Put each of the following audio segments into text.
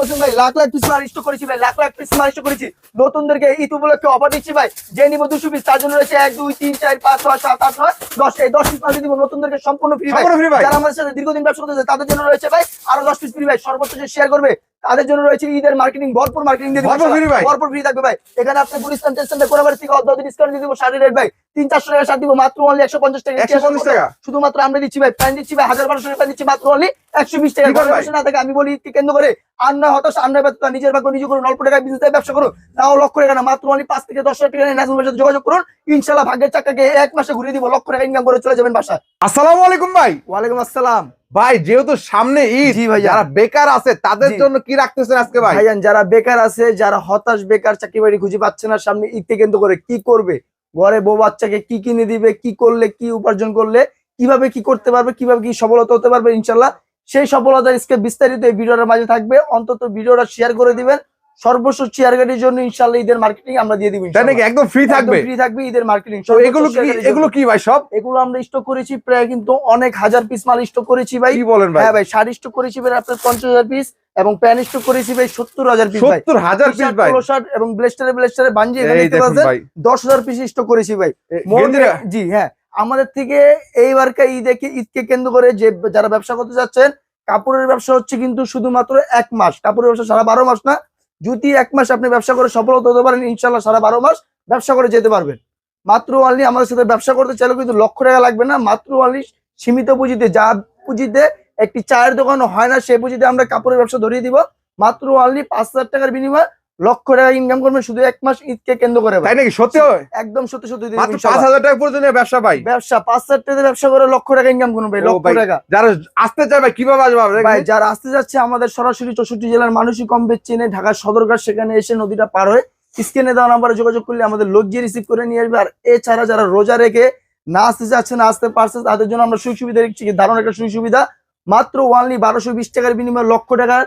বলছেন ভাই লাখ লাখ পিস মাল স্টক করেছি ভাই লাখ লাখ পিস মাল স্টক করেছি। নতুনদেরকে ঈদ উপলক্ষে অফার দিচ্ছি ভাই। যে নিব দুশো পিস তার জন্য রয়েছে এক দুই তিন চার পাঁচ ছয় সাত আট নয় দশ এই দশ পিস মাল দিব নতুনদেরকে সম্পূর্ণ ফ্রি ভাই। যারা আমাদের সাথে দীর্ঘদিন ব্যবসা করতেছে তাদের জন্য রয়েছে ভাই আরও দশ পিস ফ্রি ভাই। সর্বোচ্চ শেয়ার করবে তাদের জন্য রয়েছে ঈদের মার্কেটিং ভরপুর মার্কেটিং দিয়ে ভরপুর ফ্রি থাকবে ভাই। এখানে আপনি গুলিস্তান টেস্টেন্টে কোনো বার থেকে অর্ধ ডিসকাউন্ট দিয়ে দিব শাড়ি রেট ভাই। তিন চারশো টাকা শাড়ি দিব মাত্র অনলি একশো পঞ্চাশ টাকা। 150 টাকা? শুধুমাত্র আমরা দিচ্ছি ভাই প্যান দিচ্ছি ভাই হাজার বারোশো টাকা দিচ্ছি মাত্র অনলি একশো বিশ টাকা। না থাকে আমি বলি কেন্দ্র করে আর নয় হতাশ আর নয় ব্যর্থতা, নিজের ভাগ্য নিজে করুন অল্প টাকায় বিজনেস ব্যবসা করুন। তাও লক্ষ টাকা না মাত্র অনলি পাঁচ থেকে দশ হাজার টাকা নিয়ে ন্যাশনাল সাথে যোগাযোগ করুন। ইনশাল্লাহ ভাগ্যের চাকাকে এক মাসে ঘুরিয়ে দিব লক্ষ টাকা ইনকাম করে চলে যাবেন বাসা আসসালামু আলাইকুম ভাই। ওয়ালাইকুম আসসালাম। ভাই যেহেতু সামনে ঈদ ভাই যারা বেকার আছে তাদের জন্য কি রাখতেছেন আজকে ভাই? ভাইজান যারা বেকার আছে যারা হতাশ বেকার চাকরি বাড়ি খুঁজে পাচ্ছে না সামনে ঈদকে কেন্দ্র করে কি করবে? ঘরে বউ বাচ্চাকে কি কিনে দিবে কি করলে কি উপার্জন করলে কীভাবে কি করতে পারবে কীভাবে কি সফলতা হতে পারবে ইনশাল্লাহ। সেই সফলতার স্কেপ বিস্তারিত এই ভিডিওর মাঝে থাকবে। অন্তত ভিডিওটা শেয়ার করে দিবেন। সর্বস্ব চেয়ার গাড়ির জন্য ইনশাল্লাহ ঈদের মার্কেটিং আমরা দিয়ে দিব তাই নাকি? একদম ফ্রি থাকবে? ফ্রি থাকবে ঈদের মার্কেটিং এগুলো কি এগুলো কি ভাই সব? এগুলো আমরা স্টক করেছি প্রায় কিন্তু অনেক হাজার পিস মাল স্টক করেছি ভাই। কি বলেন ভাই? হ্যাঁ ভাই শাড়ি স্টক করেছি ভাই আপনার পঞ্চাশ হাজার পিস এবং প্যান্ট স্টক করেছি ভাই সত্তর হাজার পিস ভাই। সত্তর হাজার পিস ভাই। শার্ট এবং ব্লেস্টারে ব্লেস্টারে বাঞ্জি এখানে দেখতে পাচ্ছেন ভাই। দশ হাজার পিস স্টক করেছি ভাই। জি হ্যাঁ। আমাদের থেকে এইবারকার ঈদকে ঈদকে কেন্দ্র করে যে যারা ব্যবসা করতে যাচ্ছেন কাপড়ের ব্যবসা হচ্ছে কিন্তু শুধুমাত্র এক মাস। কাপড়ের ব্যবসা সারা বারো মাস না যদি এক মাস আপনি ব্যবসা করে সফলতা হতে পারেন ইনশাল্লাহ সারা বারো মাস ব্যবসা করে যেতে পারবেন। মাত্র অনলি আমাদের সাথে ব্যবসা করতে চাইলেও কিন্তু লক্ষ টাকা লাগবে না। মাত্র অনলি সীমিত পুঁজিতে, যা পুঁজিতে একটি চায়ের দোকান হয় না সেই পুঁজিতে আমরা কাপড়ের ব্যবসা ধরিয়ে দিব। মাত্র অনলি পাঁচ হাজার টাকার বিনিময়ে লক্ষ টাকা ইনকাম করবেন শুধু এক মাস ঈদকে কেন্দ্র করে ভাই। তাই নাকি? সত্যি হয়? একদম সত্যি সত্যি পাঁচ হাজার টাকা পর্যন্ত ব্যবসা ভাই। ব্যবসা পাঁচ হাজার টাকা ব্যবসা করে লক্ষ টাকা ইনকাম করুন ভাই লক্ষ টাকা। যারা আসতে চায় ভাই কীভাবে আসবে ভাই যারা আসতে যাচ্ছে আমাদের সরাসরি চৌষট্টি জেলার মানুষই কম বেশ চেনে ঢাকার সদরঘাট সেখানে এসে নদীটা পার হয়ে স্ক্রিনে দেওয়া নাম্বারে যোগাযোগ করলে আমাদের লোক গিয়ে রিসিভ করে নিয়ে আসবে। আর এছাড়া যারা রোজা রেখে না আসতে যাচ্ছে না আসতে পারছে তাদের জন্য আমরা সুযোগ সুবিধা দিচ্ছি দারুণ একটা সুযোগ সুবিধা। মাত্র ওয়ানলি বারোশো বিশ টাকার বিনিময়ে লক্ষ টাকার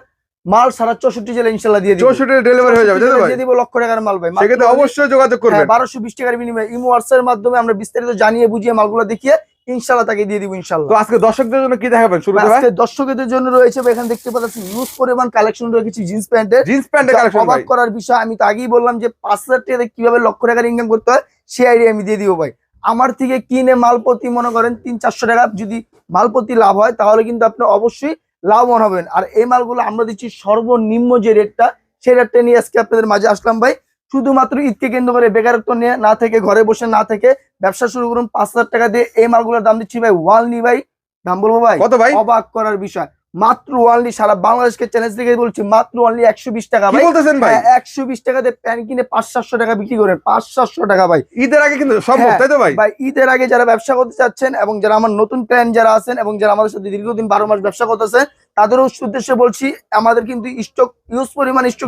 মাল সারা চৌষট্টি জেলা ইনশাল্লাহ দিয়ে দিব। চৌষট্টি ডেলিভারি হয়ে যাবে দিয়ে দিব লক্ষ টাকার মাল ভাই। সেক্ষেত্রে অবশ্যই যোগাযোগ করবেন। হ্যাঁ বারোশো বিশ টাকার বিনিময়ে ইমো হোয়াটসঅ্যাপের মাধ্যমে আমরা বিস্তারিত জানিয়ে বুঝিয়ে মালগুলো দেখিয়ে ইনশাল্লাহ তাকে দিয়ে দিব ইনশাল্লাহ। তো আজকে দর্শকদের জন্য কি দেখাবেন? ভাই আজকে দর্শকদের জন্য রয়েছে এখানে দেখতে পাচ্ছি ইউজ পরিমাণ কালেকশন রেখেছি জিন্স প্যান্টের। জিন্স প্যান্টের কালেকশন অবাক করার বিষয় আমি তো আগেই বললাম যে পাঁচ হাজার টাকা কীভাবে লক্ষ টাকার ইনকাম করতে হয় সেই আইডিয়া আমি দিয়ে দিব ভাই। আমার থেকে কিনে মাল প্রতি মনে করেন তিন চারশো টাকা যদি মাল প্রতি লাভ হয় তাহলে কিন্তু আপনি অবশ্যই লাভবান হবেন। আর এই মালগুলো আমরা দিচ্ছি সর্বনিম্ন যে রেটটা সেই রেটটা নিয়ে আজকে আপনাদের মাঝে আসলাম ভাই। শুধুমাত্র ঈদকে কেন্দ্র করে বেকারত্ব নিয়ে না থেকে ঘরে বসে না থেকে ব্যবসা শুরু করুন। পাঁচ হাজার টাকা দিয়ে এই মালগুলোর দাম দিচ্ছি ভাই। ওয়াল নি ভাই দাম বলব ভাই? কত ভাই? অবাক করার বিষয়। মাত্র ওয়ানলি সারা বাংলাদেশকে চ্যালেঞ্জ থেকে বলছি মাত্র ওয়ানলি একশো বিশ টাকা ভাই। বলতেছেন ভাই? একশো বিশ টাকাতে প্যান কিনে পাঁচ সাতশো টাকা বিক্রি করেন পাঁচ সাতশো টাকা ভাই। ঈদের আগে কিন্তু সম্ভব হ্যাঁ, তাই তো ভাই? ভাই ঈদের আগে যারা ব্যবসা করতে চাচ্ছেন এবং যারা আমার নতুন প্ল্যান যারা আছেন এবং যারা আমাদের সাথে দীর্ঘদিন বারো মাস ব্যবসা করতেছেন তাদেরও উদ্দেশ্যে বলছি আমাদের কিন্তু স্টক ইউজ পরিমাণ স্টক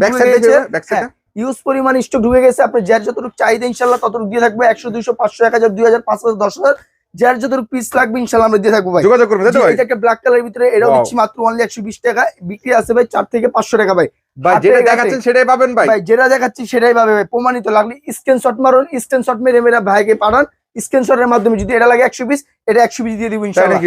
ইউজ পরিমাণ স্টক ঢুকে গেছে। আপনি যার যতটুকু চাহিদা ইনশাল্লাহ ততটুকু দিয়ে থাকবে। একশো দুইশো পাঁচশো এক হাজার দুই হাজার পাঁচ হাজার দশ হাজার। যার যতটুকু পিস লাগবে ইনশাল্লাহ আমরা দিয়ে থাকব ভাই। যোগাযোগ করবেন তাই এটা একটা ব্ল্যাক কালারের ভিতরে এটাও. দিচ্ছি মাত্র অনলি একশো বিশ টাকা বিক্রি আছে ভাই চার থেকে পাঁচশো টাকা ভাই। ভাই যেটা দেখাচ্ছেন সেটাই পাবেন ভাই। ভাই যেটা দেখাচ্ছি সেটাই পাবে ভাই প্রমাণিত লাগলে স্ক্রিনশট মারুন স্ক্রিনশট মেরে মেরে ভাইকে পাঠান স্ক্রিনশটের মাধ্যমে যদি এটা লাগে একশো পিস এটা একশো পিস দিয়ে দিব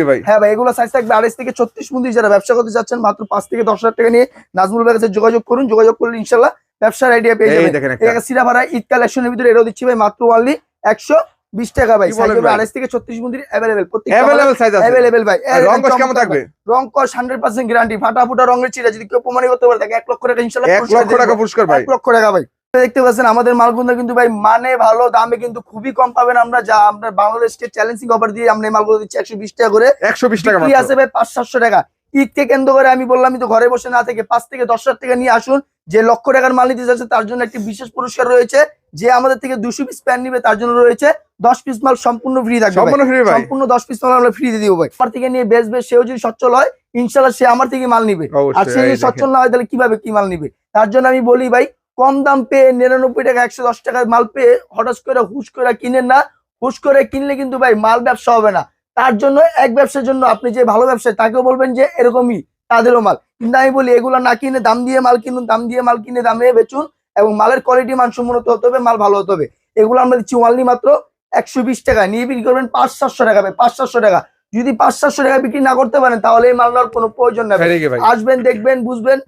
ভাই? হ্যাঁ ভাই এগুলো সাইজ থাকবে আড়াইশ থেকে ছত্রিশ মন্দির যারা ব্যবসা করতে চাচ্ছেন মাত্র পাঁচ থেকে দশ হাজার টাকা নিয়ে নাজমুল ভাইয়ের কাছে যোগাযোগ করুন যোগাযোগ করলে ইনশাল্লাহ ব্যবসার আইডিয়া পেয়ে এই যাবেন। দেখেন একটা। এটা সিরা ভাড়া ঈদ কালেকশনের ভিতরে এটাও দিচ্ছি ভাই মাত্র অনলি একশো বিশ টাকা ভাই কি সাইজ হবে থেকে ছত্রিশ মন্দির অ্যাভেলেবেল প্রত্যেক অ্যাভেলেবল সাইজ আছে। অ্যাভেলেবেল ভাই রং কস কেমন থাকবে? রং কস হান্ড্রেড পার্সেন্ট গ্যারান্টি ফাটা ফুটা রঙের চিরা যদি কেউ প্রমাণিত করতে পারে তাকে এক লক্ষ টাকা ইনশাল্লাহ এক লক্ষ টাকা পুরস্কার ভাই। এক লক্ষ টাকা ভাই। দেখতে পাচ্ছেন আমাদের মালগুলো কিন্তু ভাই মানে ভালো দামে কিন্তু খুবই কম পাবেন আমরা যা আপনার বাংলাদেশকে চ্যালেঞ্জিং অফার দিয়ে আমরা এই মালগুলো দিচ্ছি একশো বিশ টাকা করে। একশো বিশ টাকা বিক্রি মাত্র। আছে ভাই পাঁচ সাতশো টাকা। ঈদকে কেন্দ্র করে আমি বললাম তো ঘরে বসে না থেকে পাঁচ থেকে দশ হাজার টাকা নিয়ে আসুন। যে লক্ষ টাকার মাল নিতে যাচ্ছে তার জন্য একটি বিশেষ পুরস্কার রয়েছে। যে আমাদের থেকে দুশো পিস প্যান নিবে তার জন্য রয়েছে দশ পিস মাল সম্পূর্ণ ফ্রি থাকবে। সম্পূর্ণ দশ পিস মাল আমরা ফ্রি দিয়ে দিব ভাই। আমার থেকে নিয়ে বেচবে সেও যদি সচ্ছল হয় ইনশাল্লাহ সে আমার থেকে মাল নিবে। আর সে যদি। সচ্ছল না হয় তাহলে কীভাবে কি মাল নিবে? তার জন্য আমি বলি ভাই কম দাম পেয়ে নিরানব্বই টাকা একশো দশ টাকার মাল পেয়ে হঠাৎ করে হুশ করে কিনেন না। হুশ করে কিনলে কিন্তু ভাই মাল ব্যবসা হবে না। তার জন্য এক ব্যবসার জন্য আপনি যে ভালো ব্যবসায় তাকেও বলবেন যে এরকমই তাদেরও মাল। কিন্তু আমি বলি এগুলো না কিনে দাম দিয়ে মাল কিনুন দাম দিয়ে মাল কিনে দামে বেচুন এবং মালের কোয়ালিটি মানসম্মত হতে হবে মাল ভালো হতে হবে। এগুলো আমরা দিচ্ছি অনলি মাত্র একশো বিশ টাকা নিয়ে বিক্রি করবেন পাঁচ সাতশো টাকা পাঁচ সাতশো টাকা। যদি পাঁচ সাতশো টাকা বিক্রি না করতে পারেন তাহলে এই মাল নেওয়ার কোনো প্রয়োজন নেই আসবেন দেখবেন বুঝবেন।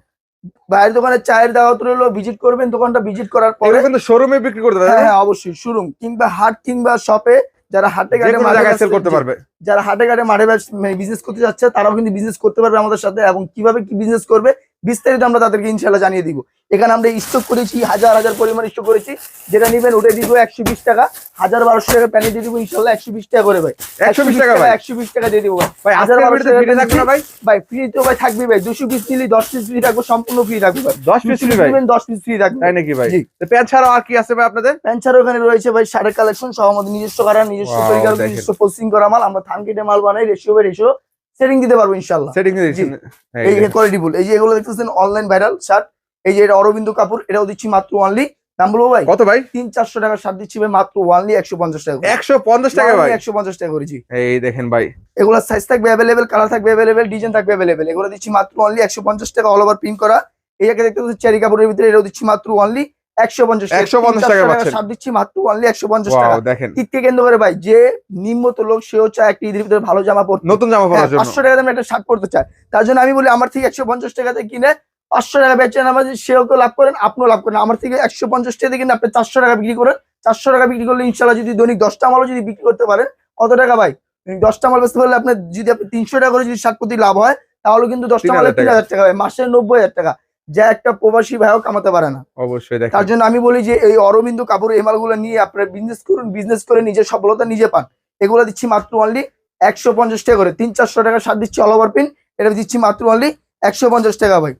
ভাইয়ের দোকানে চায়ের দাওয়াত রইল ভিজিট করবেন দোকানটা ভিজিট করার পরে শোরুমে বিক্রি করতে পারবে হ্যাঁ হ্যাঁ? অবশ্যই শোরুম কিংবা হাট কিংবা শপে যারা হাটে ঘাটে সেল করতে পারবে। যারা হাটে ঘাটে মাঠে বিজনেস করতে যাচ্ছে তারাও কিন্তু বিজনেস করতে পারবে আমাদের সাথে এবং কীভাবে কি বিজনেস করবে বিস্তারিত আমরা তাদেরকে ইনশাল্লাহ জানিয়ে দিব। এখানে আমরা স্টক করেছি হাজার হাজার পরিমাণ স্টক করেছি। যেটা নিবেন ওটা দিব একশো বিশ টাকা। হাজার বারোশো টাকা প্যানে দিয়ে দিব ইনশাল্লাহ একশো বিশ টাকা করে ভাই। 120 টাকা একশো বিশ টাকা দিয়ে দিব ভাই। হাজার বারোশো টাকা ভাই? ভাই ফ্রি তো ভাই থাকবে ভাই। দুশো পিস নিলে দশ পিস ফ্রি থাকবে সম্পূর্ণ ফ্রি থাকবে ভাই। 10 পিস নেবেন দশ পিস ফ্রি থাকবে। তাই নাকি ভাই? প্যান্ট ছাড়াও আর কি আছে ভাই আপনাদের? প্যান্ট ছাড়া ওখানে রয়েছে ভাই শাড়ির কালেকশন সহ আমাদের নিজস্ব কারা নিজস্ব তৈরি করা, নিজস্ব পোস্টিং করা মাল। আমরা থান কেটে মাল বানাই রেশিও বাই রেশিও সেটিং দিতে পারব সেটিং এই কোয়ালিটি ফুল এই যে এগুলো দেখতেছেন অনলাইন ভাইরাল শার্ট এই যে এটা অরবিন্দু কাপুর এটাও দিচ্ছি মাত্র ওয়ানলি দাম বলব ভাই? কত ভাই? তিন চারশো টাকা শার্ট দিচ্ছি ভাই মাত্র একশো পঞ্চাশ টাকা একশো পঞ্চাশ টাকা ভাই? একশো পঞ্চাশ টাকা করেছি এই দেখেন ভাই। এগুলো সাইজ থাকবে অ্যাভেলেবেল কালার থাকবে অ্যাভেলেবেল ডিজাইন থাকবে অ্যাভেলেবেল এগুলো দিচ্ছি মাত্র অনলি একশো পঞ্চাশ টাকা অল ওভার প্রিন্ট করা। এই জায়গায় দেখতে পাচ্ছি চেরি কাপড়ের ভিতরে এটাও দিচ্ছি মাত্র অনলি একশো পঞ্চাশ 150 টাকা পাচ্ছেন। দিচ্ছি মাত্র অনলি একশো পঞ্চাশ টাকা। ওয়াও কেন্দ্র করে ভাই যে নিম্নত লোক সেও চায় একটা ভিতরে ভালো জামা পড়তে নতুন জামা পরার পাঁচশো টাকা দামে একটা শার্ট পড়তে চায় তার জন্য আমি বলি আমার থেকে একশো পঞ্চাশ টাকাতে কিনে পাঁচশো টাকা বেচেন আমার সেও কেউ লাভ করেন আপনিও লাভ করেন। আমার থেকে একশো পঞ্চাশ টাকা কিনে আপনি চারশো টাকা বিক্রি করেন। চারশো টাকা বিক্রি করলে ইনশাল্লাহ যদি দৈনিক দশটা মালও যদি বিক্রি করতে পারেন কত টাকা ভাই? দশটা মাল বেচতে পারলে আপনার যদি আপনি তিনশো টাকা করে যদি শার্ট প্রতি লাভ হয় তাহলে কিন্তু দশটা 3000 মালে। তিন হাজার টাকা হয় মাসে নব্বই হাজার টাকা। যা একটা প্রবাসী ভাইও কামাতে পারে না। অবশ্যই তার জন্য আমি বলি যে এই অরবিন্দ কাপড় এই মালগুলো নিয়ে আপনারা বিজনেস করুন বিজনেস করে নিজের সফলতা নিজে পান। এগুলো দিচ্ছি মাত্র অনলি একশো পঞ্চাশ টাকা করে। তিন চারশো টাকা সার দিচ্ছি অল ওভার পিন এটা দিচ্ছি মাত্র অনলি একশো পঞ্চাশ টাকা ভাই।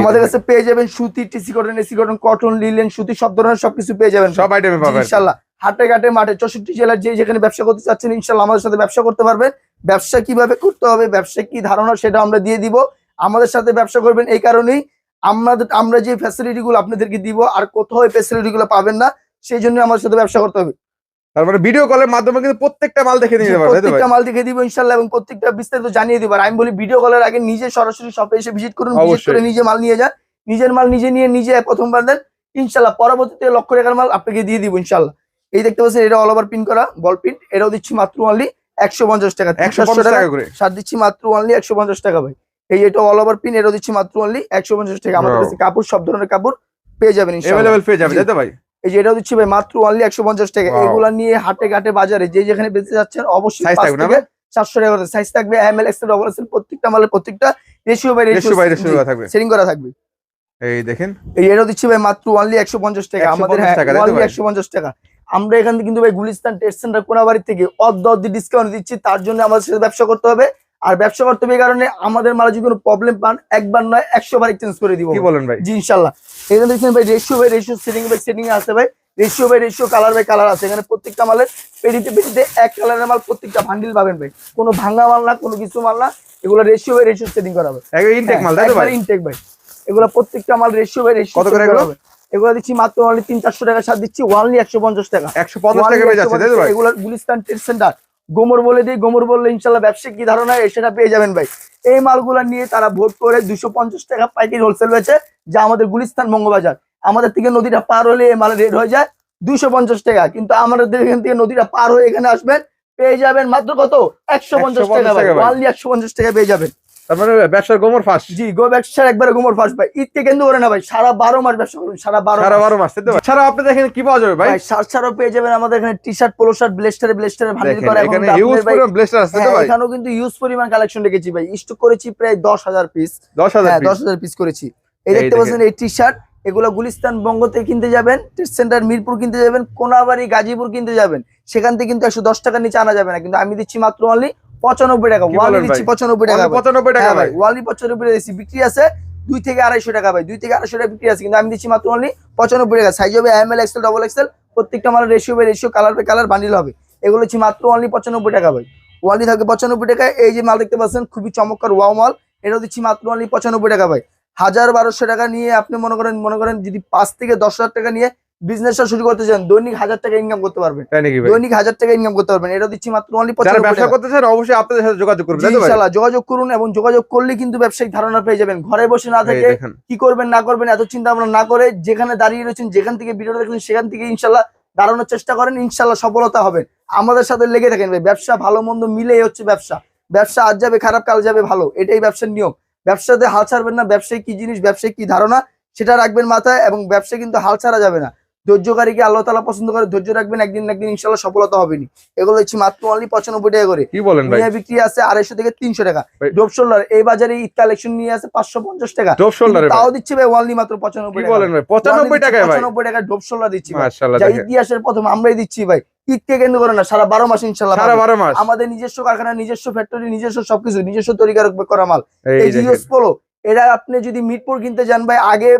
আমাদের কাছে পেয়ে যাবেন সুতি TC cotton AC cotton cotton linen সুতি সব ধরনের সবকিছু পেয়ে যাবেন সব আইটেমে পাবেন। ইনশাল্লাহ। হাটে ঘাটে মাঠে চৌষট্টি জেলার যে যেখানে ব্যবসা করতে চাচ্ছেন ইনশাল্লাহ আমাদের সাথে ব্যবসা করতে পারবেন। ব্যবসা কীভাবে করতে হবে ব্যবসা কি ধারণা সেটা আমরা দিয়ে দিব। আমাদের সাথে ব্যবসা করবেন এই কারণেই আমাদের আমরা যে ফ্যাসিলিটি গুলো আপনাদেরকে দিব আর কোথাও এই ফ্যাসিলিটি গুলো পাবেন না সেই জন্য আমাদের সাথে ব্যবসা করতে হবে। তার মানে ভিডিও কলের মাধ্যমে কিন্তু প্রত্যেকটা মাল দেখে নিতে পারবে তাই তো ভাই? প্রত্যেকটা মাল দেখে দিব ইনশাল্লাহ এবং প্রত্যেকটা বিস্তারিত জানিয়ে দিব। আর আমি বলি ভিডিও কলের আগে নিজে সরাসরি শপে এসে ভিজিট করুন ভিজিট করে নিজে মাল নিয়ে যান। নিজের মাল নিজে নিয়ে নিজে প্রথমবার দেন। ইনশাল্লাহ পরবর্তীতে লক্ষ টাকার মাল আপনাকে দিয়ে দিব ইনশাল্লাহ। এই দেখতে পাচ্ছেন এটা অল ওভার প্রিন্ট করা বল প্রিন্ট এটাও দিচ্ছি মাত্র অনলি একশো পঞ্চাশ টাকা। একশো টাকা টাকা। করে। সার দিচ্ছি মাত্র অনলি একশো পঞ্চাশ টাকা ভাই। এই এটা অল ওভার প্রিন্ট এটা দিচ্ছি মাত্র অনলি একশো পঞ্চাশ টাকা। আমাদের কাছে কাপড় সব ধরনের কাপড় পেয়ে যাবেন পেয়ে যাবে জি। তাই ভাই? এই যে এটাও দিচ্ছি ভাই মাত্র অনলি একশো পঞ্চাশ টাকা. এগুলা নিয়ে হাটে ঘাটে বাজারে যে যেখানে বেঁচে যাচ্ছেন অবশ্যই সাতশো টাকা করে। সাইজ থাকবে M L XL double XL প্রত্যেকটা মালের প্রত্যেকটা রেশিও বাই রেশিও থাকবে। সেটিং করা থাকবে। এই দেখেন। এই এটাও দিচ্ছি ভাই মাত্র অনলি একশো পঞ্চাশ টাকা। আমাদের অনলি একশো পঞ্চাশ টাকা আমরা এখান থেকে কিন্তু ভাই গুলিস্তান টেস্ট সেন্টার কোনাবাড়ি থেকে অর্ধ অর্ধ ডিসকাউন্ট দিচ্ছি। তার জন্য আমাদের সাথে ব্যবসা করতে হবে। আর ব্যবসা করতে হবে কারণে আমাদের মালে যদি কোনো প্রবলেম পান একবার নয় একশো বার এক্সচেঞ্জ করে দিব। কি বলেন ভাই? জি ইনশাল্লাহ। এখানে দেখছেন ভাই ratio by ratio setting by setting আছে ভাই। Ratio by ratio colour by colour আছে। এখানে প্রত্যেকটা মালের পেটিতে পেটিতে এক কালারের মাল প্রত্যেকটা ভান্ডিল পাবেন ভাই। কোনো ভাঙা মাল না কোনো কিছু মাল না। এগুলো রেশিও বাই রেশিও সেটিং করা হবে। ইনটেক মাল তাই ভাই? ইনটেক ভাই। এগুলো প্রত্যেকটা মাল রেশিও বাই রেশিও কত করে এগুলো? এগুলো দিচ্ছি মাত্র অনলি তিন চারশো টাকা সার দিচ্ছি ওয়ানলি একশো পঞ্চাশ টাকা। একশো পঞ্চাশ টাকা ভাই? এগুলো গুলিস্তান ট্রেড সেন্টার গোমর বলে দিই গোমর বললে ইনশাল্লাহ ব্যবসায়িক কি ধারণা? হয় সেটা পেয়ে যাবেন ভাই। এই মালগুলা নিয়ে তারা ভোট করে দুশো পঞ্চাশ টাকা পাইকারি হোলসেল বেচে যা আমাদের গুলিস্তান বঙ্গবাজার। আমাদের থেকে নদীটা পার হলে এই মালের রেট হয়ে যায় দুশো পঞ্চাশ টাকা। কিন্তু আমাদের এখান থেকে নদীটা পার হয়ে এখানে আসবেন পেয়ে যাবেন মাত্র কত? একশো পঞ্চাশ টাকা ভাই। নিয়ে। একশো পঞ্চাশ টাকা পেয়ে যাবেন। তার ব্যবসার গোমর ফাঁস। জি গো ব্যবসার একবারে গোমর ফার্স্ট ভাই। ঈদকে কেন্দ্র করে না ভাই সারা বারো মাস ব্যবসা করুন সারা বারো সারা বারো মাস তাই তো? ভাই? ছাড়া আপনাদের এখানে কি পাওয়া যাবে ভাই? ভাই ছাড়াও পেয়ে যাবেন আমাদের এখানে টি শার্ট পোলো শার্ট ব্লেস্টারে ব্লেস্টারে ভান্ডিল করা এখানে ইউজ পরিমাণ ব্লেস্টার আছে তো ভাই? এখানেও কিন্তু ইউজ পরিমাণ কালেকশন রেখেছি ভাই। স্টক করেছি প্রায় দশ হাজার পিস হ্যাঁ পিস করেছি। এই দেখতে। পাচ্ছেন এই টি শার্ট এগুলো গুলিস্তান বঙ্গতে কিনতে যাবেন সেন্টার মিরপুর কিনতে যাবেন কোনাবাড়ি গাজীপুর কিনতে যাবেন। সেখান থেকে কিন্তু একশো দশ টাকার নিচে আনা যাবে না কিন্তু আমি দিচ্ছি মাত্র অনলি পঁচানব্বই টাকা ওয়ালি দিচ্ছি? পঁচানব্বই টাকা। পঁচানব্বই টাকা হ্যাঁ ভাই? ভাই ওয়ালি পঁচানব্বই টাকা দিচ্ছি বিক্রি আছে দুই থেকে আড়াইশো টাকা ভাই দুই থেকে আড়াইশো টাকা বিক্রি আছে কিন্তু আমি দিচ্ছি মাত্র অনলি পঁচানব্বই টাকা। সাইজ হবে M L XL double XL প্রত্যেকটা মালের ratio by ratio colour by colour bundle হবে। এগুলো হচ্ছে মাত্র অনলি পঁচানব্বই টাকা ভাই। ওয়ালি থাকবে পঁচানব্বই টাকায় এই যে মাল দেখতে পাচ্ছেন খুবই চমৎকার ওয়াও মাল। এটাও দিচ্ছি মাত্র অনলি পঁচানব্বই টাকা ভাই। হাজার বারোশো টাকা নিয়ে আপনি মনে করেন মনে করেন যদি পাঁচ থেকে দশ হাজার টাকা নিয়ে বিজনেসটা শুরু করতে চান দৈনিক হাজার টাকা ইনকাম করতে পারবেন। দৈনিক হাজার টাকা ইনকাম করতে পারবেন। এটা দিচ্ছি মাত্র অনলি যারা ব্যবসা করতে চান অবশ্যই আপনাদের সাথে যোগাযোগ করবেন যোগাযোগ করুন এবং যোগাযোগ করলে কিন্তু ব্যবসায়িক ধারণা পেয়ে যাবেন। ঘরে বসে না থেকে কি করবেন না করবেন এত চিন্তা ভাবনা না করে যেখানে দাঁড়িয়ে রয়েছেন যেখান থেকে ভিডিও দেখছেন সেখান থেকে ইনশাল্লাহ দাঁড়ানোর চেষ্টা করেন ইনশাল্লাহ সফলতা হবেন আমাদের সাথে লেগে থাকেন ভাই ব্যবসা ভালো মন্দ মিলেই হচ্ছে ব্যবসা। ব্যবসা আজ যাবে খারাপ কাল যাবে ভালো এটাই ব্যবসার নিয়ম। ব্যবসাতে হাল ছাড়বেন না ব্যবসায় কি জিনিস ব্যবসায় কি ধারণা সেটা রাখবেন মাথায় এবং ব্যবসায় কিন্তু হাল ছাড়া যাবে না। ধৈর্যকারীকে আল্লাহ তালা পছন্দ করে ধৈর্য রাখবেন একদিন না একদিন ইনশাল্লাহ সফলতা হবেনি এগুলো হচ্ছে মাত্র অনলি পঁচানব্বই টাকা করে। কি বলেন ভাই? বিক্রি আছে আড়াইশো থেকে তিনশো টাকা। ভাই। ডোপ শোল্ডার এই বাজারে ঈদ কালেকশন নিয়ে আছে পাঁচশো পঞ্চাশ টাকা। ডোপ শোল্ডারে তাও দিচ্ছে ভাই অনলি মাত্র পঁচানব্বই টাকা। বলেন ভাই? পঁচানব্বই ভাই। পঁচানব্বই টাকা ডোপ শোল্ডার দিচ্ছি। যা ইতিহাসের প্রথম আমরাই দিচ্ছি ভাই। ঈদকে কেন্দ্র করে না সারা বারো মাস ইনশাল্লাহ সারা বারো মাস। আমাদের নিজস্ব কারখানা নিজস্ব ফ্যাক্টরি নিজস্ব সবকিছু নিজস্ব তরিকার করা মাল। এই জিওস পোলো এটা আপনি যদি মিটপুর কিনতে যান ভাই আগে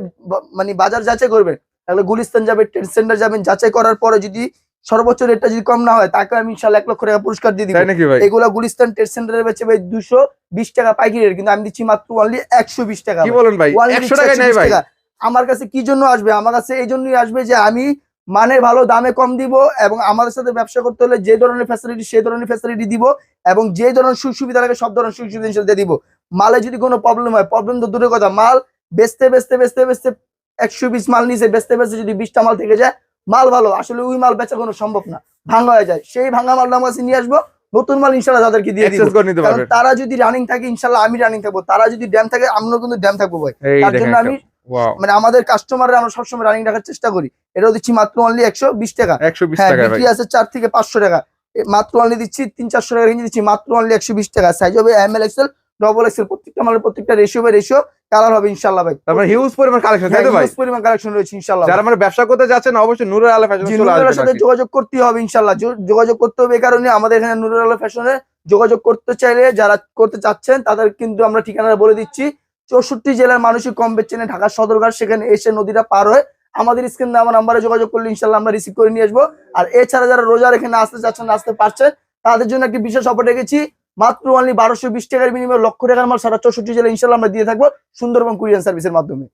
মানে বাজার যাচাই করবেন। তাহলে গুলিস্তান যাবেন ট্রেড সেন্টার যাবেন যাচাই করার পরে যদি সর্বোচ্চ রেটটা যদি কম না হয় তাকে আমি ইনশাল্লাহ এক লক্ষ টাকা পুরস্কার দিয়ে ভাই? এগুলা গুলিস্তান ট্রেড সেন্টারে বেচে ভাই দুশো বিশ টাকা পাইকারি রেট কিন্তু আমি দিচ্ছি মাত্র অনলি একশো বিশ টাকা কি বলেন ভাই? একশো দিচ্ছি টাকায় নেই 120 ভাই। টাকা। আমার কাছে কি জন্য আসবে? আমার কাছে এই জন্যই আসবে যে আমি মানে ভালো দামে কম দিব এবং আমাদের সাথে ব্যবসা করতে হলে যে ধরনের ফ্যাসিলিটি সেই ধরনের ফ্যাসিলিটি দিব এবং যে ধরনের সুযোগ সুবিধা লাগে সব ধরনের সুযোগ সুবিধা দিয়ে দিব। মালে যদি কোনো প্রবলেম হয় প্রবলেম তো দূরের কথা মাল বেচতে বেচতে বেচতে বেচতে একশো বিশ মাল নিচে বেচতে বেচতে যদি বিশটা মাল থেকে যায় মাল ভালো। আসলে ওই মাল বেচা কোনো সম্ভব না। ভাঙা হয়ে যায়। সেই ভাঙা মালটা আমার কাছে নিয়ে আসব। নতুন মাল ইনশাল্লাহ তাদেরকে দিয়ে তারা যদি রানিং থাকে ইনশাল্লাহ আমি রানিং থাকব। তারা যদি ড্যাম থাকে আমিও কিন্তু ড্যাম থাকব ভাই। তার জন্য আমি মানে আমাদের কাস্টমাররা আমরা সবসময় রানিং রাখার চেষ্টা করি। এটাও দিচ্ছি মাত্র অনলি একশো বিশ টাকা। একশো বিশ হ্যাঁ বিক্রি আছে চার থেকে পাঁচশো টাকা। মাত্র অনলি দিচ্ছি তিন চারশো টাকা রেঞ্জে দিচ্ছি। মাত্র অনলি একশো বিশ টাকা। সাইজ হবে M L XL double XL প্রত্যেকটা মালের প্রত্যেকটা রেশিও বাই রেশিও কালার হবে ইনশাল্লাহ ভাই। তারপরে হিউজ পরিমাণ কালেকশন তাই তো হ্যাঁ, ভাই? huge পরিমাণ কালেকশন রয়েছে ইনশাল্লাহ যারা মানে ব্যবসা করতে যাচ্ছেন অবশ্যই নুরুল আলা ফ্যাশন চলে আসবেন সাথে যোগাযোগ করতে হবে ইনশাল্লাহ যোগাযোগ করতে হবে এই কারণে আমাদের এখানে নুরুল আলো ফ্যাশনে যোগাযোগ করতে চাইলে যারা করতে চাচ্ছেন তাদের কিন্তু আমরা ঠিকানা বলে দিচ্ছি। চৌষট্টি জেলার মানুষই কম বেচেনে ঢাকা সদরঘাট সেখানে এসে নদীটা পার হয়ে আমাদের স্ক্রিন আমার নাম্বারে যোগাযোগ করলে ইনশাল্লাহ আমরা রিসিভ করে নিয়ে আসব। আর এছাড়া যারা রোজার এখানে আসতে চাচ্ছেন আসতে পারছেন তাদের জন্য একটি বিশেষ অফার রেখেছি। মাত্র অনলি বারোশো বিশ টাকার বিনিময়ে লক্ষ টাকার মাল সারা চৌষট্টি জেলা ইনশাল্লাহ আমরা দিয়ে থাকব সুন্দরবন কুরিয়ান সার্ভিসের মাধ্যমে।